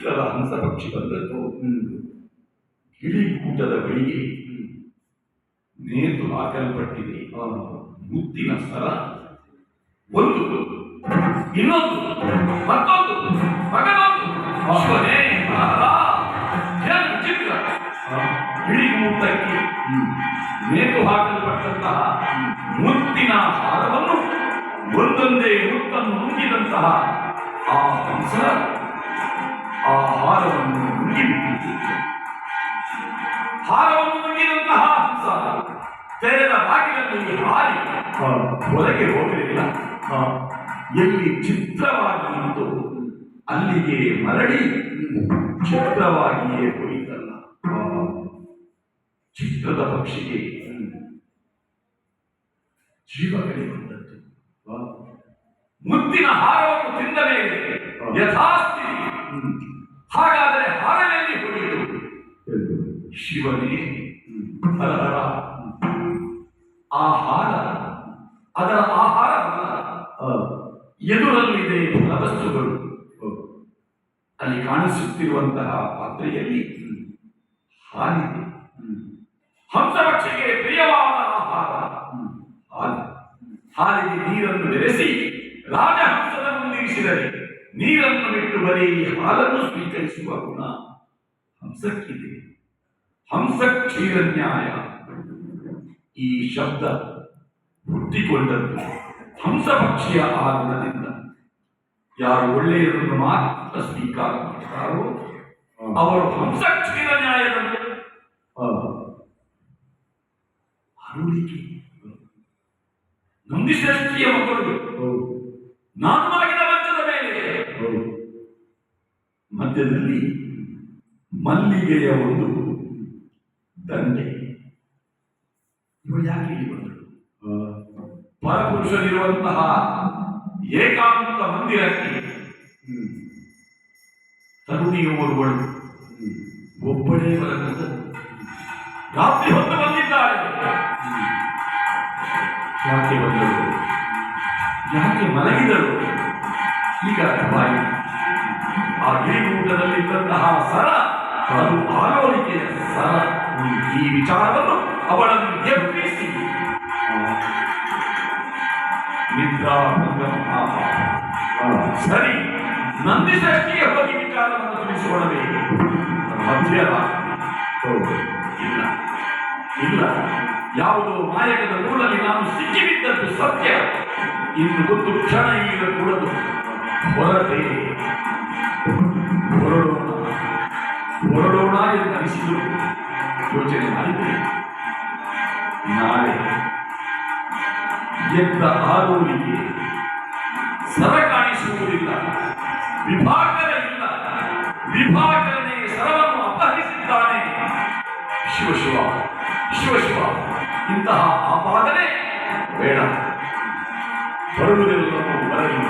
ಚಿತ್ರದ ಹಂಸ ಪಕ್ಷಿ ಬಂದದ್ದು. ಗಿಳಿಗೂಟದ ಬಳಿಗೆ ನೇತು ಹಾಕಲ್ಪಟ್ಟಿದೆ. ಮುತ್ತಿನ ಸರ. ಒಂದು ಇನ್ನೊಂದು ಮತ್ತೊಂದು ಮಗನೊಂದು. ವಿಚಿತ್ರ ಗಿಳಿಗೂಟಕ್ಕೆ ನೇತು ಹಾಕಲ್ಪಟ್ಟಂತಹ ಮುತ್ತಿನ ಹಾರವನ್ನು ಒಂದೊಂದೇ ಮುತ್ತನ್ನು ನುಂಗಿದಂತಹ ಆ ಹಂಸ ಎಲ್ಲಿ ಚಿತ್ರವಾಗಿತ್ತು ಅಲ್ಲಿಗೆ ಮರಳಿ ಚಿತ್ರವಾಗಿಯೇ ಹೋಯಿತಲ್ಲ ಚಿತ್ರದ ಪಕ್ಷಿಗೆ ಜೀವಗಳೇ ಬಂದದ್ದು ಮುತ್ತಿನ ಹಾರವನ್ನು ತಿಂದ ಮೇಲೆ ಯಥಾಸ್ಥಿತಿ. ಹಾಗಾದರೆ ಹಾರನಲ್ಲಿ ಹೋಯಿತು ಶಿವನೇ. ಹರಹರ ಕಾಣಿಸುತ್ತಿರುವಂತಹ ಪಾತ್ರೆಯಲ್ಲಿ ಹಾಲಿದೆ. ಹಂಸರಕ್ಷೆಗೆ ಪ್ರಿಯವಾದ ಆಹಾರ ಹಾಲು. ಹಾಲಿಗೆ ನೀರನ್ನು ಬೆರೆಸಿ ರಾಜಹಂಸದ ಮುಂದಿರಿಸಿದರೆ ನೀರನ್ನು ಬಿಟ್ಟು ಬರೀ ಹಾಲನ್ನು ಸ್ವೀಕರಿಸುವ ಗುಣ ಹಂಸಕ್ಕಿದೆ. ಹಂಸ ಕ್ಷೀರನ್ಯಾಯ ಈ ಶಬ್ದ ಹುಟ್ಟಿಕೊಂಡದ್ದು ಹಂಸ ಪಕ್ಷಿಯ ಆ ಗುಣದಿಂದ. ಯಾರು ಒಳ್ಳೆಯದನ್ನು ಮಾತ್ರ ಸ್ವೀಕಾರ ಮಾಡ್ತಾರೋ ಅವರು ಹಂಸಕ್ಷೀರ ನಂದಿ ಅರುಳಿಕೆ. ನಂದಿಶ್ರೇಷ್ಠಿಯ ಮಕ್ಕಳು ನಾನು ಮಾಡಿದ ಮಂಚದ ಮೇಲೆ. ಮಧ್ಯದಲ್ಲಿ ಮಲ್ಲಿಗೆಯ ಒಂದು ದಂಡೆ. ಇವಳು ಯಾಕೆ ಇಲ್ಲಿ ಬಂದಳು? ಪರಪುರುಷನಿರುವಂತಹ ಏಕಾಂತ ಮಂದಿರಕ್ಕೆ ತರುಣಿಯೋರ್ವಳು ಒಬ್ಬಳೇ ಬರಬಹುದು. ರಾತ್ರಿ ಹೊತ್ತು ಬಂದಿದ್ದಾರೆ. ಯಾಕೆ ಬಂದಳು ಯಾಕೆ ಮಲಗಿದಳು ಈಗ ಅರ್ಥವಾಯಿತು ಆ ಗಿರಿಗೂಟದಲ್ಲಿದ್ದಂತಹ ಸರ ಅದು ಆಲೋಲಿಕೆಯ ಸರ. ಈ ವಿಚಾರವನ್ನು ಅವಳನ್ನು ಎಬ್ಬಿಸಿ. ನಿದ್ರಾ ಸರಿ ನಂದಿಸಷ್ಟಿಗೆ ಹೋಗಿ ವಿಚಾರವನ್ನು ತಿಳಿಸಿಕೊಳ್ಳಬೇಕು. ಮಧ್ಯದ ಇಲ್ಲ. ಇಲ್ಲ. ಯಾವುದೋ ಮಾಯಕದ ನೂಲಲ್ಲಿ ನಾನು ಸಿಕ್ಕಿಬಿದ್ದದ್ದು ಸತ್ಯ. ಇನ್ನು ಒಂದು ಕ್ಷಣ ಈಗ ಕೂಡದು ಹೊರಟೆ. ಹೊರಡೋಣ. ಹೊರಡೋಣ ಎಂದು ಅನಿಸಿದರು. ಯೋಚನೆ ಮಾಡಿದೆ. ಎದ್ದ ಆರೋರಿಗೆ ಸರ ಕಾಣಿಸುವುದಿಲ್ಲ. ವಿಭಾಗರ ಇಲ್ಲ. ವಿಭಾಗರನೇ ಸರವನ್ನು ಅಪಹರಿಸಿದ್ದಾನೆ. ಶಿವ ಶಿವ ಶಿವ ಶಿವ, ಇಂತಹ ಆಪಾದನೆ ಬೇಡ. ಬರುವುದೆಲ್ಲವೂ ಬರಲಿ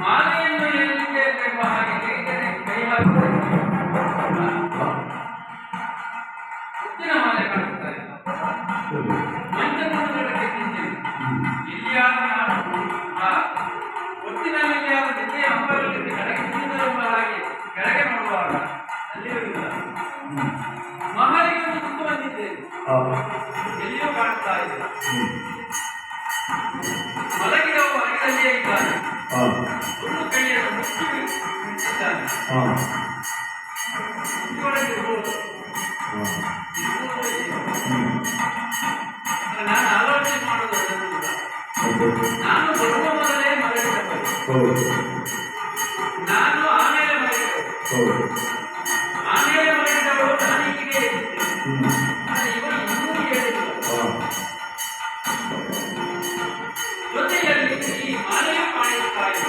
ಮಾಲೆಯನ್ನು ಎಲ್ಲಿದ್ದೇನೆಂಬ ಹಾಗೆ ಹೇಗೆ ಮುತ್ತಿನ ಮಾಲೆ ಕಾಣುತ್ತಾರೆ ಇಲ್ಲಿಯಾದ ಒಟ್ಟಿನಲ್ಲಿ ಜೊತೆ ಹಬ್ಬಗಳಲ್ಲಿ ಕೆಳಗೆ ಹಾಗೆ ಕೆಳಗೆ ಮಾಡುವಾಗ ಅಲ್ಲಿರುವುದಿಲ್ಲ ಮಹಾಲಿಗೆ ಸುತ್ತು ಬಂದಿದ್ದೇನೆ ಎಲ್ಲಿಯೂ ಕಾಣ್ತಾ ಇದೆ. ಮಲಗಿದವ ನಾನು ಆಲೋಚನೆ ಮಾಡೋದು ನಾನು ಬರುವ ಮೊದಲೇ ಮಲಗಿದವರು ನಾನು ಆಮೇಲೆ ಮಲಗಿದವರು ಆಮೇಲೆ ಮಲಗಿದವರು ನಾನು ಹೀಗೆ ಎದ್ದಿದ್ದೆ. ಹ್ಮ್.